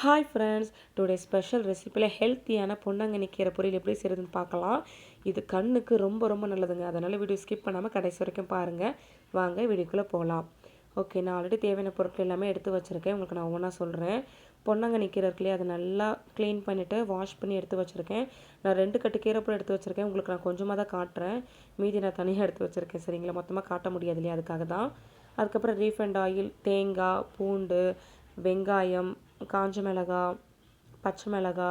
Hi friends today special ரெசிப்பியில் ஹெல்த்தியான பொன்னாங்கண்ணி கீரை பொரியல் எப்படி செய்கிறதுன்னு பார்க்கலாம். இது கண்ணுக்கு ரொம்ப ரொம்ப நல்லதுங்க. அதனால் வீடியோ ஸ்கிப் பண்ணாமல் கடைசி வரைக்கும் பாருங்கள் வாங்க வீடியோக்குள்ளே போகலாம். ஓகே நான் ஆல்ரெடி தேவையான பொருட்கள் எல்லாமே எடுத்து வச்சுருக்கேன். உங்களுக்கு நான் ஒவ்வொன்றா சொல்கிறேன் பொன்னாங்கண்ணி கீரை இருக்குல்லையே அதை நல்லா க்ளீன் பண்ணிவிட்டு வாஷ் பண்ணி எடுத்து வச்சுருக்கேன். நான் ரெண்டு கட்டு கீரை கூட எடுத்து வச்சுருக்கேன். உங்களுக்கு நான் கொஞ்சமாக தான் காட்டுறேன். மீதி நான் தனியாக எடுத்து வச்சுருக்கேன். சரிங்களா? மொத்தமாக காட்ட முடியாது இல்லையா? அதுக்காக தான். அதுக்கப்புறம் ரீஃபண்ட் ஆயில் தேங்காய் பூண்டு வெங்காயம் காஞ்ச மிளகா பச்சை மிளகா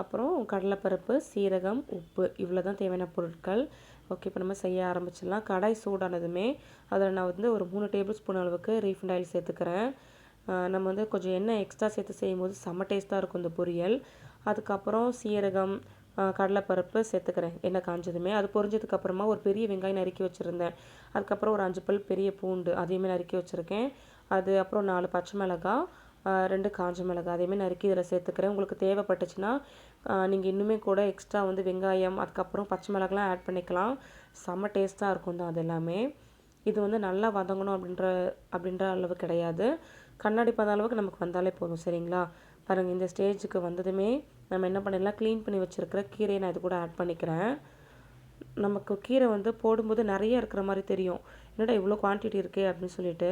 அப்புறம் கடலைப்பருப்பு சீரகம் உப்பு. இவ்வளோ தான் தேவையான பொருட்கள். ஓகே இப்போ நம்ம செய்ய ஆரம்பிச்சிடலாம். கடாய் சூடானதுமே அதில் நான் வந்து ஒரு மூணு டேபிள் ஸ்பூன் அளவுக்கு ரீஃபண்ட் ஆயில் சேர்த்துக்கிறேன். நம்ம வந்து கொஞ்சம் எண்ணெய் எக்ஸ்ட்ரா சேர்த்து செய்யும்போது செம்ம டேஸ்ட்டாக இருக்கும் இந்த பொரியல். அதுக்கப்புறம் சீரகம் கடலைப்பருப்பு சேர்த்துக்கிறேன். எண்ணெய் காஞ்சதுமே. அது பொரிஞ்சதுக்கப்புறமா ஒரு பெரிய வெங்காயம் நறுக்கி வச்சுருந்தேன். அதுக்கப்புறம் ஒரு அஞ்சு பல் பெரிய பூண்டு அதையுமே நறுக்கி வச்சுருக்கேன். அது அப்புறம் நாலு பச்சை மிளகாய் ரெண்டு காஞ்ச மிளகாய் அதேமாதிரி நறுக்கி இதில் சேர்த்துக்கிறேன். உங்களுக்கு தேவைப்பட்டுச்சுன்னா நீங்கள் இன்னுமே கூட எக்ஸ்ட்ரா வந்து வெங்காயம் அதுக்கப்புறம் பச்சை மிளகாலாம் ஆட் பண்ணிக்கலாம். செம்ம டேஸ்ட்டாக இருக்கும் தான் அது எல்லாமே. இது வந்து நல்லா வதங்கணும் அப்படின்ற அப்படின்ற அளவு கிடையாது. கண்ணாடி பார்த்த அளவுக்கு நமக்கு வந்தாலே போதும் சரிங்களா? பாருங்கள் இந்த ஸ்டேஜுக்கு வந்ததுமே நம்ம என்ன பண்ணிடலாம்? க்ளீன் பண்ணி வச்சுருக்கிற கீரையை நான் இது கூட ஆட் பண்ணிக்கிறேன். நமக்கு கீரை வந்து போடும்போது நிறைய இருக்கிற மாதிரி தெரியும். என்னடா இவ்வளோ குவான்டிட்டி இருக்கே அப்படின்னு சொல்லிட்டு.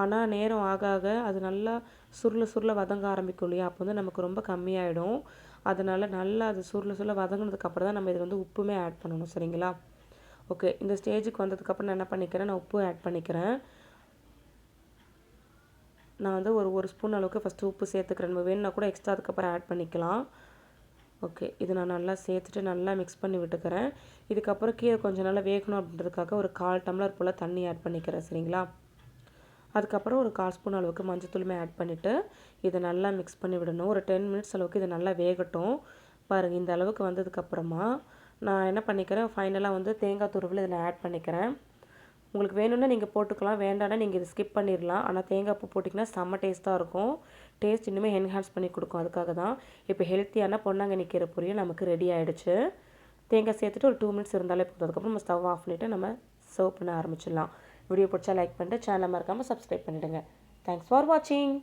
ஆனால் நேரம் ஆக ஆக அது நல்லா சுருள சுருள வதங்க ஆரம்பிக்கும் இல்லையா? அப்போ வந்து நமக்கு ரொம்ப கம்மியாயிடும். அதனால் நல்லா அது சுருள சுருள வதங்கினதுக்கப்புறம் தான் நம்ம இதில் வந்து உப்புமே ஆட் பண்ணணும். சரிங்களா? ஓகே இந்த ஸ்டேஜுக்கு வந்ததுக்கப்புறம் நான் என்ன பண்ணிக்கிறேன்? நான் உப்பு ஆட் பண்ணிக்கிறேன். நான் வந்து ஒரு ஒரு ஸ்பூன் அளவுக்கு ஃபஸ்ட்டு உப்பு சேர்த்துக்கிறேன். நம்ம வேணுன்னா கூட எக்ஸ்ட்ரா அதுக்கப்புறம் ஆட் பண்ணிக்கலாம். ஓகே இது நான் நல்லா சேர்த்துட்டு நல்லா மிக்ஸ் பண்ணி விட்டுக்கிறேன். இதுக்கப்புறம் கீரை கொஞ்சம் நல்லா வேகணும் அப்படின்றதுக்காக ஒரு கால் டம்ளர் போல் தண்ணி ஆட் பண்ணிக்கிறேன் சரிங்களா? அதுக்கப்புறம் ஒரு கால் ஸ்பூன் அளவுக்கு மஞ்சத்தூளுமே ஆட் பண்ணிவிட்டு இதை நல்லா மிக்ஸ் பண்ணி விடணும். ஒரு டென் மினிட்ஸ் அளவுக்கு இது நல்லா வேகட்டும். பாருங்கள் இந்த அளவுக்கு வந்ததுக்கப்புறமா நான் என்ன பண்ணிக்கிறேன் ஃபைனலாக வந்து தேங்காய் துருவில் இதில் ஆட் பண்ணிக்கிறேன். உங்களுக்கு வேணும்னா நீங்கள் போட்டுக்கலாம் வேண்டாம்னா நீங்கள் இதை ஸ்கிப் பண்ணிடலாம் ஆனால் தேங்காய் பூ போட்டிங்கன்னா செம்ம டேஸ்ட்டாக இருக்கும். டேஸ்ட் இன்னுமே என்ஹான்ஸ் பண்ணி கொடுக்கும். அதுக்காக தான். இப்போ ஹெல்த்தியான பொன்னாங்கண்ணி கீரை பொரியல் நமக்கு ரெடி ஆகிடுச்சு தேங்காய் சேர்த்துட்டு ஒரு டூ மினிட்ஸ் இருந்தாலே போதும். அதுக்கப்புறம் நம்ம ஸ்டவ் ஆஃப் பண்ணிவிட்டு நம்ம சர்வ் பண்ண ஆரம்பிச்சிடலாம். வீடியோ பிடிச்சா லைக் பண்ணிட்டு சேனலை மறக்காமல் சப்ஸ்கிரைப் பண்ணிவிடுங்க தேங்க்ஸ் ஃபார் வாட்சிங்